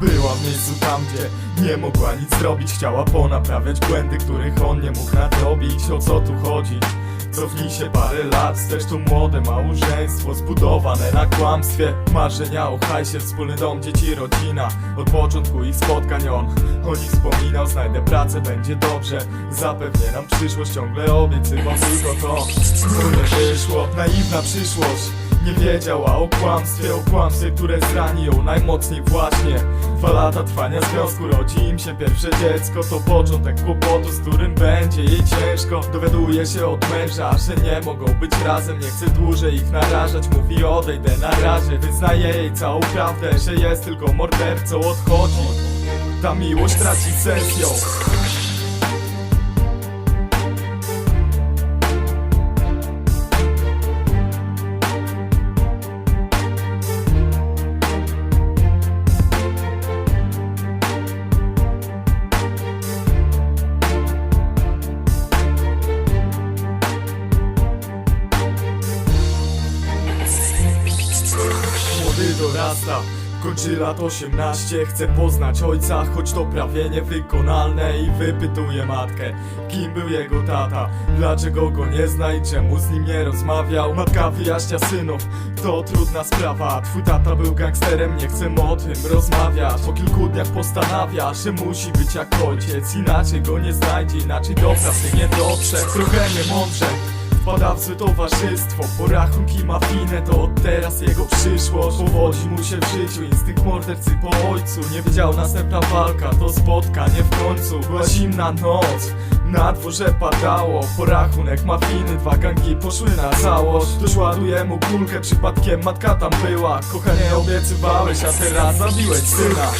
Była w miejscu tam, gdzie nie mogła nic zrobić Chciała ponaprawiać błędy, których on nie mógł nadrobić. O co tu chodzi? Cofnij się parę lat, zresztą młode małżeństwo Zbudowane na kłamstwie. Marzenia o hajsie, wspólny dom, dzieci, rodzina. Od początku ich spotkań on o nich wspominał. Znajdę pracę, będzie dobrze. Zapewnie nam przyszłość, ciągle obiecywał tylko to Co nie wyszło, naiwna przyszłość nie wiedziała o kłamstwie, o kłamstwie, które zrani najmocniej właśnie. Dwa lata trwania związku, rodzi im się pierwsze dziecko. To początek kłopotu, z którym będzie jej ciężko. Dowiaduje się od męża, że nie mogą być razem Nie chce dłużej ich narażać, mówi odejdę na razie Wyznaje jej całą prawdę, że jest tylko mordercą. Odchodzi, ta miłość traci sens dorasta, kończy lat 18 Chce poznać ojca, choć to prawie niewykonalne I wypytuje matkę, kim był jego tata. Dlaczego go nie zna i czemu z nim nie rozmawiał? Matka wyjaśnia synów, to trudna sprawa. Twój tata był gangsterem, nie chcę o tym rozmawiać. Po kilku dniach postanawia, że musi być jak ojciec Inaczej go nie znajdzie, inaczej do pracy nie dotrze Trochę niemądrze Wpada w złe towarzystwo. Porachunki mafijne to od teraz jego przyszłość. Powodzi mu się w życiu instynkt mordercy po ojcu. Nie wiedział następna walka to spotkanie w końcu. Była zimna noc na dworze padało. Porachunek mafijny, dwa gangi poszły na całość. Ktoś ładuje mu kulkę, przypadkiem matka tam była. Kochanie obiecywałeś, a teraz zabiłeś syna